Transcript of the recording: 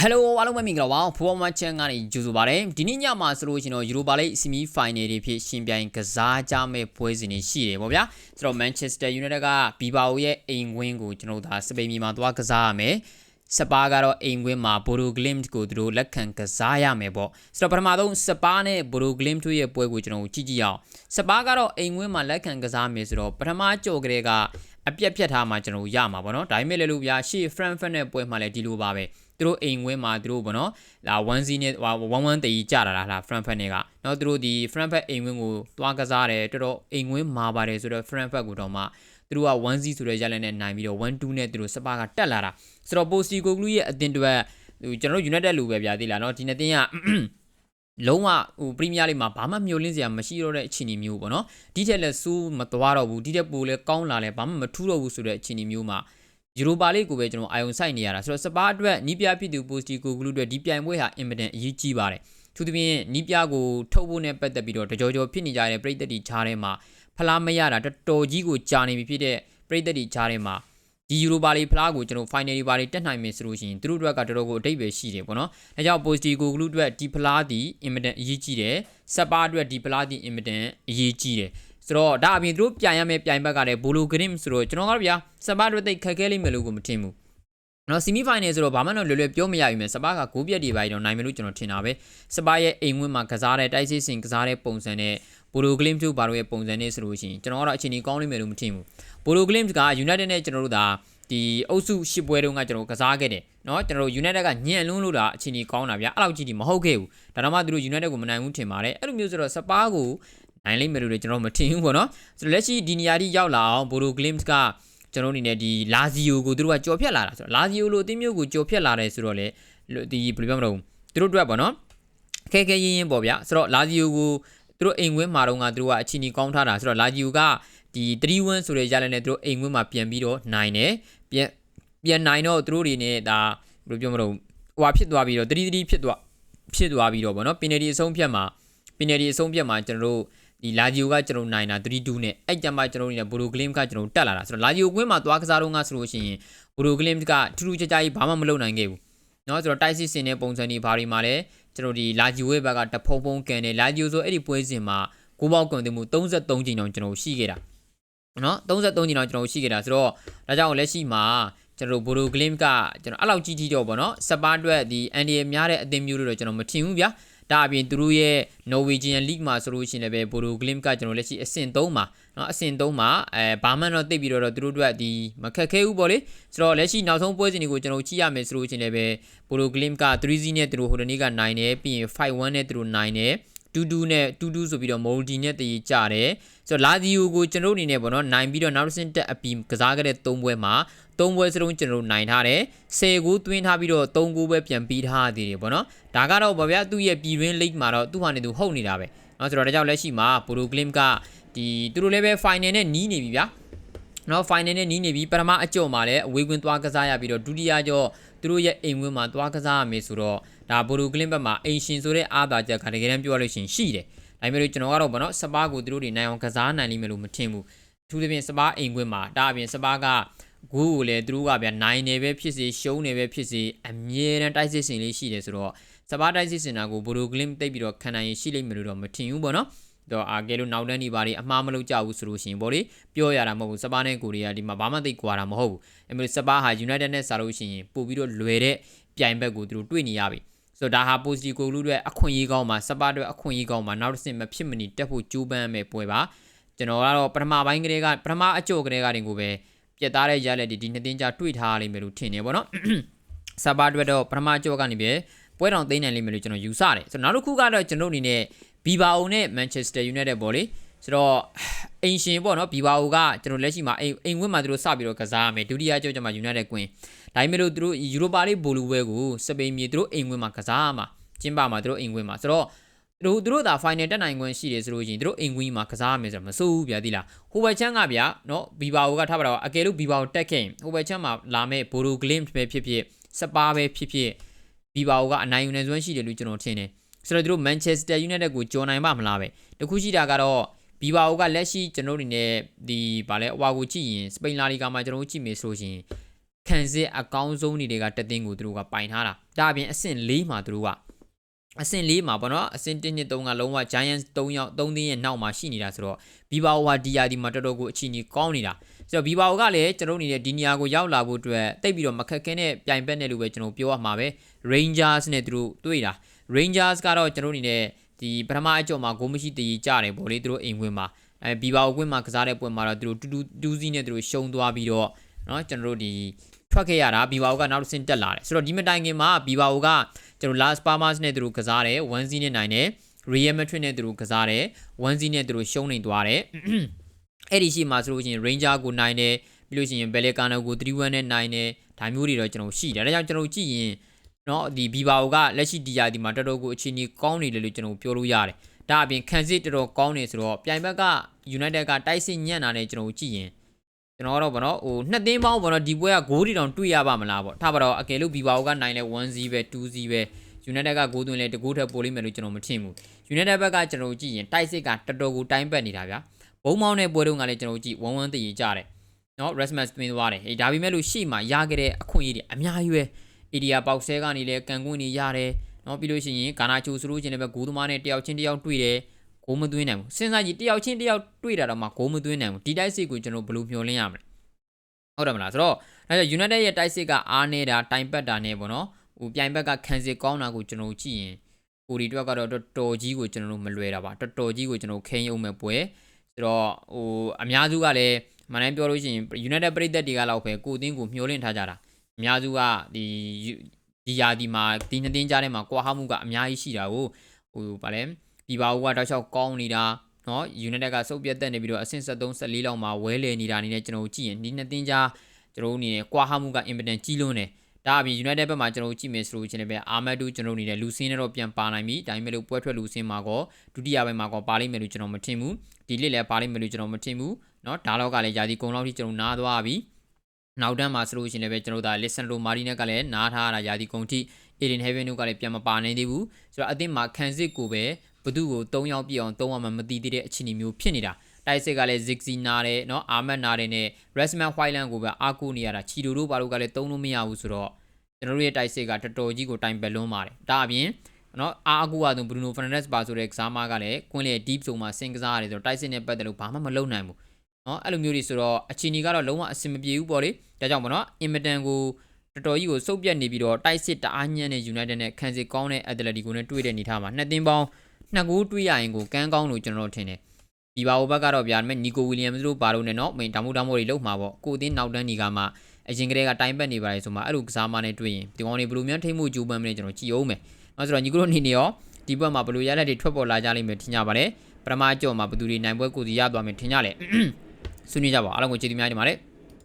ဟယ်လိုအားလုံးပဲမင်္ဂလာပါဖူဘောမချန်ကနေကြိုဆိုပါရစေဒီနေ့ညမှာဆိုလို့ရှိရင်တော့ယူရိုပါလိဆီမီဖိုင်နယ်တွေဖြစ်ရှင်ပြိုင်ကစားကြမဲ့ပွဲစဉ်တွေရှိတယ်ပေါ့ဗျာဆိုတော့ Manchester United ကဘီဘာအိုရဲ့အိမ်ဝင်းကိုကျွန်တော်တို့ဒါစပိန်ပြည်မှာသွားကစားရမယ်စပါးကတော့အိမ်ဝင်းမှာဘိုရိုဂလင်ကိုသူတို့လက်ခံကစားရမယ်ပေါ့ဆိုတော့ပထမဆုံးစပါးနဲ့ဘိုရိုဂလင်တို့ရဲ့ပွဲကိုကျွန်တော်တို့ကြည့်ကြည့်အောင်စပါးကတော့အိမ်ဝင်းမှာလက်ခံကစားမယ်ဆိုတော့ပထမကြော်ကလေးကအပြက်ပြက်ထားမှကျွန်တော်ရမှာပေါ့နော်ဒါပေမဲ့လည်းလို့ဗျာရှေ့ Frankfurt နဲ့ပွဲမှာလည်းဒီလိုပါပဲ သူတို့အိမ်ဝင်းမှာသူတို့ဘောနော်လာ1 0နဲ့1 1တေးကြတာလားလား Frankfurt နဲ့ကเนาะသူတို့ဒီ Frankfurt အိမ်ဝင်းကိုသွားကစားတယ်တော်တော်အိမ်ဝင်းမာပါတယ်ဆိုတော့ Frankfurt ကိုတော့မှသူတို့က1 0ဆိုတဲ့ရလနဲ့နိုင်ပြီးတော့1 2နဲ့သူတို့စပါကတက်လာတာဆိုတော့ Posti Koglu ရဲ့အတင်တွေကျွန်တော်တို့ United လူပဲဗျာသိလားเนาะဒီနေ့တင်ကလုံးဝဟိုပရီးမီးယားလိမှာဘာမှမျှော်လင့်စရာမရှိတော့တဲ့အခြေအနေမျိုးပေါ့နော်ဒီထက်လည်းစိုးမသွားတော့ဘူးဒီထက်ပိုလည်းကောင်းလာလဲဘာမှမထူးတော့ဘူးဆိုတဲ့အခြေအနေမျိုးမှာ ယူရိုပါလိကိုပဲကျွန်တော်အာယုံစိုက်နေရတာဆိုတော့စပါးအတွက်နီးပြဖြစ်သူပိုစတီကိုဂလူအတွက်ဒီပြိုင်ပွဲဟာအင်မတန်အရေးကြီးပါတယ်သူသဖြင့်နီးပြကိုထုတ်ဖို့နဲ့ပတ်သက်ပြီးတော့တကြောကြောဖြစ်နေကြတဲ့ပြည်သက်တီချားထဲမှာဖလားမရတာတော်တော်ကြီးကိုကြာနေပြီဖြစ်တဲ့ပြည်သက်တီချားထဲမှာဒီယူရိုပါလီဖလားကိုကျွန်တော် final ပါလီတက်နိုင်မယ်ဆိုလို့ရှိရင်သူတို့အတွက်ကတော်တော်ကိုအတိတ်ပဲရှိတယ်ပေါ့နော်။ဒါကြောင့် Posti ကိုဂလူအတွက်ဒီဖလားဒီအင်မတန်အရေးကြီးတယ်။ဆက်ပါအတွက်ဒီဖလားဒီအင်မတန်အရေးကြီးတယ်။ ဆိုတော့ဒါအပြင်သူတို့ပြိုင်ရမယ့်ပြိုင်ဘက်ကလည်းဘိုလိုဂရင်းဆိုတော့ကျွန်တော်ကတော့ဗျာဆက်ပါအတွက်တိတ်ခက်ခဲလိမ့်မယ်လို့ကိုမထင်ဘူး။နော်ဆီမီဖိုင်နယ်ဆိုတော့ဘာမှတော့လွယ်လွယ်ပြောမရဘူးမယ်စပါးကဂိုးပြက်တွေပါတော့နိုင်မယ်လို့ကျွန်တော်ထင်တာပဲစပါးရဲ့အိမ်ဝင်းမှာကစားတဲ့တိုက်စစ်စင်ကစားတဲ့ပုံစံနဲ့ဘိုလိုဂလင်းတို့ဘာလို့ရဲ့ပုံစံနဲ့ဆိုလို့ရှိရင်ကျွန်တော်ကတော့အချိန်ကြီးကောင်းလိမ့်မယ်လို့မထင်ဘူးဘိုလိုဂလင်းက United နဲ့ကျွန်တော်တို့ဒါဒီအုပ်စုရှစ်ပွဲတုန်းကကျွန်တော်ကစားခဲ့တယ်เนาะကျွန်တော်တို့ United ကညံ့လွန်းလို့တာအချိန်ကြီးကောင်းတာဗျာအဲ့လောက်ကြီးဒီမဟုတ်ခဲ့ဘူးဒါတော့မှသူတို့ United ကိုမနိုင်ဘူးထင်ပါတယ်အဲ့လိုမျိုးဆိုတော့စပါးကို နိုင်လိမ့်မယ်လို့ကျွန်တော်မထင်ဘူးပေါ့နော်ဆိုတော့လက်ရှိဒီနေရာထိရောက်လာအောင်ဘိုလိုဂလင်းကကျွန်တော်အနေနဲ့ဒီလာဇီယိုကိုသူတို့ကကြော်ဖြတ်လာတာဆိုတော့လာဇီယိုလိုအသင်းမျိုးကိုကြော်ဖြတ်လာတယ်ဆိုတော့လေဒီဘယ်လိုပြောမလို့သူတို့အတွက်ပေါ့နော်ခဲခဲရင်းရင်းပေါ့ဗျာဆိုတော့လာဇီယိုကိုသူတို့အိမ်ဝင်းမှာတော့ကသူတို့ကအချီနီကောင်းထားတာဆိုတော့လာဂျီယိုကဒီ3-1ဆိုတဲ့ရလနဲ့သူတို့အိမ်ဝင်းမှာပြန်ပြီးတော့နိုင်တယ်ပြန်ပြန်နိုင်တော့သူတို့တွေနဲ့ဒါဘယ်လိုပြောမလို့ဟိုဖြစ်သွားပြီးတော့3-3ဖြစ်သွားဖြစ်သွားပြီးတော့ဗောနော်ပင်နယ်ဒီအဆုံးဖြတ်မှာပင်နယ်ဒီအဆုံးဖြတ်မှာကျွန်တော်တို့ ဒီလာဂျီယိုကကျွန်တော်နိုင်တာ3-2နဲ့အဲ့ကြမှာကျွန်တော်တို့နဲ့ဘိုလိုဂလင်းကကျွန်တော်တက်လာတာဆိုတော့လာဂျီယိုကွင်းမှာသွားကစားတော့ငါဆိုလို့ရှိရင်ဘိုလိုဂလင်းကထူးထူးခြားခြားကြီးဘာမှမလုပ်နိုင်ခဲ့ဘူးเนาะဆိုတော့တိုက်စစ်စင်တဲ့ပုံစံတွေဘာတွေမှာလဲကျွန်တော်ဒီလာဂျီယိုရဲ့ဘက်ကတဖုံဖုံကန်တယ်လာဂျီယိုဆိုအဲ့ဒီပွဲစဉ်မှာကိုပေါက်ကွန်တင်မှု33ချိန်တောင်ကျွန်တော်ရှိခဲ့တာနော်33ချိန်တောင်ကျွန်တော်ရှိခဲ့တာဆိုတော့ဒါကြောင့်လက်ရှိမှာကျွန်တော်ဘိုရိုဂလင်းကကျွန်တော်အဲ့လောက်ကြီးကြီးတော့ဗောနော်စပါးအတွက်ဒီအန်ဒီရများတဲ့အသင်းမျိုးတွေတော့ကျွန်တော်မထင်ဘူးဗျာ ဒါအပြင်သူတို့ရဲ့ Norwegian League မှာဆိုလို့ရှိရင်လည်းပဲ Bodo Glimt ကကျွန်တော်လက်ရှိအဆင့်3မှာเนาะအဆင့်3မှာအဲဘာမှတော့တိတ်ပြီးတော့သူတို့တို့ကဒီမခက်ခဲဘူးပေါ့လေဆိုတော့လက်ရှိနောက်ဆုံးပွဲစဉ်တွေကိုကျွန်တော်ကြည့်ရမယ်ဆိုလို့ရှိရင်လည်းပဲ Bodo Glimt က3-0နဲ့သူတို့ဟိုတနေ့ကနိုင်တယ်ပြီးရင်5-1နဲ့သူတို့နိုင်တယ် တူးတူးနဲ့တူးတူးဆိုပြီးတော့မိုလ်ဒီနဲ့တည်ကြတယ်ဆိုတော့လာဒီယိုကိုကျွန်တော်အနေနဲ့ပေါ့နော်နိုင်ပြီးတော့နောက်တစ်ဆင့်တက်အပီကစားခဲ့တဲ့၃ပွဲမှာ၃ပွဲစလုံးကျွန်တော်နိုင်ထားတယ်10ကိုသွင်းထားပြီးတော့3ကိုပဲပြန်ပြီးထားသေးတယ်ပေါ့နော်ဒါကတော့ဗဗျာသူ့ရဲ့ပြည်တွင်းလိတ်မှာတော့သူ့ဟာနေသူဟုတ်နေတာပဲနော်ဆိုတော့ဒါကြောင့်လက်ရှိမှာဘိုရိုဂလင်းကဒီသူတို့လည်းပဲ final နဲ့နီးနေပြီဗျာနော် final နဲ့နီးနေပြီပထမအကြော့မှာလည်းအဝေးကွင်းသွားကစားရပြီးတော့ဒုတိယကြော့သူတို့ရဲ့အိမ်ဝင်းမှာသွားကစားရမယ်ဆိုတော့ ဒါဘိုရိုဂလင်ဘက်မှာအိမ်ရှင်ဆိုတဲ့အားသာချက်ကတကယ်တမ်းပြောရလို့ရှိရင်ရှိတယ်ဒါပေမဲ့ကျွန်တော်ကတော့ဗောနော်စပါးကိုသူတို့တွေနိုင်အောင်ကစားနိုင်လိမ့်မယ်လို့မထင်ဘူးအထူးသဖြင့်စပါးအိမ်ခွင်းမှာဒါအပြင်စပါးကဂိုးကိုလည်းသူတို့ကဗျာနိုင်နေပဲဖြစ်စေရှုံးနေပဲဖြစ်စေအမြဲတမ်းတိုက်စစ်စင်လေးရှိတယ်ဆိုတော့စပါးတိုက်စစ်စင်တာကိုဘိုရိုဂလင်တိတ်ပြီးတော့ခံနိုင်ရင်ရှိလိမ့်မယ်လို့တော့မထင်ဘူးဗောနော်တော့အာကဲလို့နောက်တန်းဒီပါတွေအမှားမလုပ်ကြဘူးဆိုလို့ရှိရင်ဗောလေပြောရတာမဟုတ်ဘူးစပါးနဲ့ကိုရီးယားဒီမှာဘာမှသိကွာတာမဟုတ်ဘူးအဲမျိုးစပါးဟာ United နဲ့စားလို့ရှိရင်ပို့ပြီးတော့လွယ်တဲ့ပြိုင်ဘက်ကိုသူတို့တွေ့နေရပြီ ဆိုတော့ဒါဟာ positive ကိုလူတွေအခွင့်အရေးကောင်းမှာစပါတွေအခွင့်အရေးကောင်းမှာနောက်တစ်ဆင့်မဖြစ်မနေတက်ဖို့ကြိုးပမ်းမယ်ပွဲပါကျွန်တော်ကတော့ပထမပိုင်းကလေးကပထမအကြော့ကလေးကတင်ကိုပဲပြက်သားတဲ့ရလက်ဒီဒီနှစ်သိန်းကြာတွေ့ထားလိမ့်မယ်လို့ထင်နေပေါ့နော်စပါတွေတော့ပထမအကြော့ကနေပဲပွဲတော်သိမ်းနိုင်လိမ့်မယ်လို့ကျွန်တော်ယူဆတယ်ဆိုတော့နောက်တစ်ခုကတော့ကျွန်တော်အနေနဲ့ဘီဘာအိုနဲ့မန်ချက်စတာယူနိုက်တက်ပေါ့လေ ဆိုတော့အိမ်ရှင်ပေါ့နော်ဘီဘာအိုကကျွန်တော်လက်ရှိမှာအိမ်အိမ်ဝင်းမှာသူတို့စပြီးတော့ကစားရမယ်ဒုတိယကြော့ကျမှယူနိုက်တက်ကွင်းဒါပေမဲ့လို့သူတို့ယူရိုပါလိဘိုလူဝဲကိုစပိန်မြေသူတို့အိမ်ဝင်မှာကစားမှာကျင်းပမှာသူတို့အိမ်ဝင်မှာဆိုတော့သူတို့သူတို့ဒါ final တက်နိုင်ခွင့်ရှိတယ်ဆိုလို့ရှိရင်သူတို့အိမ်ဝင်မှာကစားရမယ်ဆိုတော့မစိုးဘူးဗျာဒီလားဟိုဘက်ချမ်းကဗျာနော်ဘီဘာအိုကထားပါတော့အကယ်လို့ဘီဘာအိုတက်ခဲ့ဟိုဘက်ချမ်းမှာလာမဲ့ဘိုလိုဂလင်းပဲဖြစ်ဖြစ်စပါပဲဖြစ်ဖြစ်ဘီဘာအိုကအနိုင်ယူနေစွမ်းရှိတယ်လို့ကျွန်တော်ထင်တယ်ဆိုတော့သူတို့ Manchester United ကိုကြော်နိုင်ပါမလားပဲတခုရှိတာကတော့ ဘီဘာအိုကလက်ရှိကျွန်တော်တို့အနေနဲ့ဒီဗာလဲအဝါကိုကြည့်ရင်စပိန်လာလီဂါမှာကျွန်တော်တို့ကြည့်မယ်ဆိုရှင်ခံစစ်အကောင်းဆုံးတွေကတသင်းကိုသူတို့ကပိုင်ထားတာဒါအပြင်အဆင့်၄မှာသူတို့ကအဆင့်၄မှာပေါ့နော်အဆင့်1 2 3ကလုံးဝ Giants 3ယောက်3သင်းရဲ့နောက်မှာရှိနေတာဆိုတော့ဘီဘာအိုဟာဒီယာဒီမှာတော်တော်ကိုအချီနီကောင်းနေတာဆိုတော့ဘီဘာအိုကလည်းကျွန်တော်တို့နေတဲ့ဒီနေရာကိုရောက်လာဖို့အတွက်တိတ်ပြီးတော့မခက်ခဲနဲ့ပြိုင်ဘက်နဲ့လို့ပဲကျွန်တော်ပြောရမှာပဲ Rangers နဲ့သူတို့တွေ့တာ Rangers ကတော့ကျွန်တော်တို့နေတဲ့ ဒီပထမအကြော့မှာဂိုးမရှိတည်ကြတယ်ဗောလေသူတို့အိမ်ဝင်မှာအဲဘီဘာအိုကွင်းမှာကစားတဲ့ပွဲမှာတော့သူတို့တူတူတူးစီးနဲ့သူတို့ရှုံးသွားပြီးတော့เนาะကျွန်တော်တို့ဒီထွက်ခဲ့ရတာဘီဘာအိုကနောက်တစ်ဆင့်တက်လာတယ်ဆိုတော့ဒီမတိုင်ခင်မှာဘီဘာအိုကကျွန်တော် Las Palmas နဲ့သူတို့ကစားတယ်1-0နဲ့နိုင်တယ် Real Madrid နဲ့သူတို့ကစားတယ်1-0နဲ့သူတို့ရှုံးနေသွားတယ်အဲ့ဒီရှိမှာဆိုလို့ရှိရင် Ranger ကိုနိုင်တယ်ပြီးလို့ရှိရင် Bellicano ကို3-1နဲ့နိုင်တယ်ဒါမျိုးတွေတော့ကျွန်တော်ရှိတယ်ဒါကြောင့်ကျွန်တော်ကြည့်ရင် နော်ဒီဘီဘာကိုကလက်ရှိဒီယာဒီမှာတော်တော်ကိုအခြေအနေကောင်းနေတယ်လို့ကျွန်တော်ပြောလို့ရတယ်ဒါအပြင်ခံစစ်တော်တော်ကောင်းနေဆိုတော့ပြိုင်ဘက်က United ကတိုက်စစ်ညံ့တာနဲ့ကျွန်တော်ကြည့်ရင်ကျွန်တော်ကတော့ဗောနော်ဟိုနှစ်သိန်းပေါင်းဗောနော်ဒီပွဲကဂိုးတီတောင်တွေ့ရပါမလားဗောထားပါတော့အကယ်လို့ဘီဘာကိုကနိုင်လဲ1-0ပဲ2-0ပဲ United ကဂိုးသွင်းလဲတကူထက်ပိုလိမ့်မယ်လို့ကျွန်တော်မထင်ဘူး United ဘက်ကကျွန်တော်ကြည့်ရင်တိုက်စစ်ကတော်တော်ကိုတိုင်းပတ်နေတာဗျာဘုံမောင်းတဲ့ပွဲတုန်းကလည်းကျွန်တော်ကြည့်1-1သိရင်ကြတယ်နော် Rasmus တွင်းသွားတယ်ဟေးဒါပေမဲ့လို့ရှေ့မှာရခဲ့တဲ့အခွင့်အရေးတွေအများကြီးပဲ area ပေါက်ဆဲကနေလဲကန်ကွင်းနေရတယ်နော်ပြီးလို့ရှိရင်ဂါနာချိုဆိုလို့ချင်းလည်းပဲဂိုးသမားနဲ့တယောက်ချင်းတယောက်တွေ့တယ်ဂိုးမသွင်းနိုင်ဘူးစဉ်းစားကြည့်တယောက်ချင်းတယောက်တွေ့တာတော့မှဂိုးမသွင်းနိုင်ဘူးဒီတိုက်စစ်ကိုကျွန်တော်ဘယ်လိုမျှော်လင့်ရမလဲဟုတ်တယ်မလားဆိုတော့ဒါကြောင့် United ရဲ့တိုက်စစ်ကအားနေတာတိုင်ပတ်တာနဲ့ပေါ့နော်ဟိုပြိုင်ဘက်ကခံစစ်ကောင်းတာကိုကျွန်တော်ကြည့်ရင်ကိုဒီတွက်ကတော့တော်တော်ကြီးကိုကျွန်တော်တို့မလွယ်တာပါတော်တော်ကြီးကိုကျွန်တော်ခိန်းအောင်မဲ့ပွဲဆိုတော့ဟိုအများစုကလည်းမနိုင်ပြောလို့ရှိရင် United ပြည်သက်တွေကလောက်ပဲကိုအသင်းကိုမျှော်လင့်ထားကြတာ အများစုကဒီဒီယာဒီမှာဒီနှစ်တင်းကြားထဲမှာကွာဟမှုကအများကြီးရှိတာကိုဟိုဗာလဲဒီပါဦးကတောက်လျှောက်ကောင်းနေတာနော် United ကစုပ်ပြတ်တက်နေပြီးတော့အဆင့်73 14လောက်မှာဝဲလေနေတာအနေနဲ့ကျွန်တော်ကြည့်ရင်ဒီနှစ်တင်းကြားကျွန်တော်အနေနဲ့ကွာဟမှုကအင်ပဒန်ကြီးလွန်းတယ်ဒါအပြင် United ဘက်မှာကျွန်တော်ကြည့်မယ်ဆိုလို့ချင်းလည်းပဲအာမတ်တူကျွန်တော်အနေနဲ့လူစင်းနဲ့တော့ပြန်ပါနိုင်ပြီဒါပေမဲ့လို့ပွဲထွက်လူစင်းမှာကောဒုတိယပိုင်းမှာကောပါလိမ့်မယ်လို့ကျွန်တော်မထင်ဘူးဒီလစ်လည်းပါလိမ့်မယ်လို့ကျွန်တော်မထင်ဘူးเนาะဒါတော့ကလည်းယာဒီကုံလောက်ထိကျွန်တော်နားသွားပြီ နောက်တန်းမှာဆိုလို့ရှိရင်လည်းပဲကျွန်တော်ဒါ listen to marine ကလည်းနားထားတာယာဒီကုံထိ Eden Heaven တို့ကလည်းပြန်မပါနိုင်သေးဘူးဆိုတော့အသင်းမှာခံစစ်ကိုပဲဘသူ့ကို၃ယောက်ပြည့်အောင်၃အောင်မှမသိသေးတဲ့အခြေအနေမျိုးဖြစ်နေတာတိုက်စစ်ကလည်း Zigzi နားတယ်เนาะအာမတ်နားတယ်နဲ့ Resman Whiteland ကိုပဲအားကိုးနေရတာချီတိုတို့ဘာလို့ကလည်းသုံးလို့မရဘူးဆိုတော့ကျွန်တော်တို့ရဲ့တိုက်စစ်ကတော်တော်ကြီးကိုတိုင်ပလွန်းပါတယ်ဒါအပြင်နော်အားအကူအဆုံးဘရူနိုဖရနက်စ်ပါဆိုတဲ့ကစားမကလည်းကွင်းလေ deep zone မှာဆင်ကစားရတယ်ဆိုတော့တိုက်စစ်နဲ့ပတ်သက်လို့ဘာမှမလုပ်နိုင်ဘူး နော်အဲ့လိုမျိုးတွေဆိုတော့အချီနီကတော့လုံးဝအဆင်မပြေဘူးပေါ့လေဒါကြောင့်ပေါ့နော်အင်မတန်ကိုတော်တော်ကြီးကိုစုပ်ပြတ်နေပြီးတော့တိုက်စစ်တအားညံ့တဲ့ United နဲ့ခံစစ်ကောင်းတဲ့ Atletico နဲ့တွေ့တဲ့နေထားမှာနှစ်သင်းပေါင်းနှစ်ကိုတွေ့ရရင်ကိုကန်းကောင်းလို့ကျွန်တော်တို့ထင်တယ်ဒီပါအိုဘက်ကတော့ဗျာမဲ့နီကိုဝီလီယမ်စ်တို့ဘာလို့နဲ့နော်မင်းဒါမို့ဒါမို့တွေလောက်မှာပေါ့ကိုအင်းနောက်တန်းညီကမှအရင်ကတည်းကတိုင်းပတ်နေပါတယ်ဆိုမှအဲ့လိုကစားမနဲ့တွေ့ရင်ဒီကောင်တွေဘယ်လိုများထိမှုကြိုးပမ်းမလဲကျွန်တော်ကြည့်အောင်မယ်။အဲဆိုတော့ညီကတို့အနေနဲ့ရောဒီဘက်မှာဘယ်လိုရလက်တွေထွက်ပေါ်လာကြလိမ့်မယ်ထင်ကြပါလေ။ပထမကြော်မှာဘယ်သူတွေနိုင်ပွဲကိုစီရသွားမယ်ထင်ကြလေ။ ဆွေးနွေးကြပါအားလုံးကိုကျေးဇူးများတင်ပါတယ်။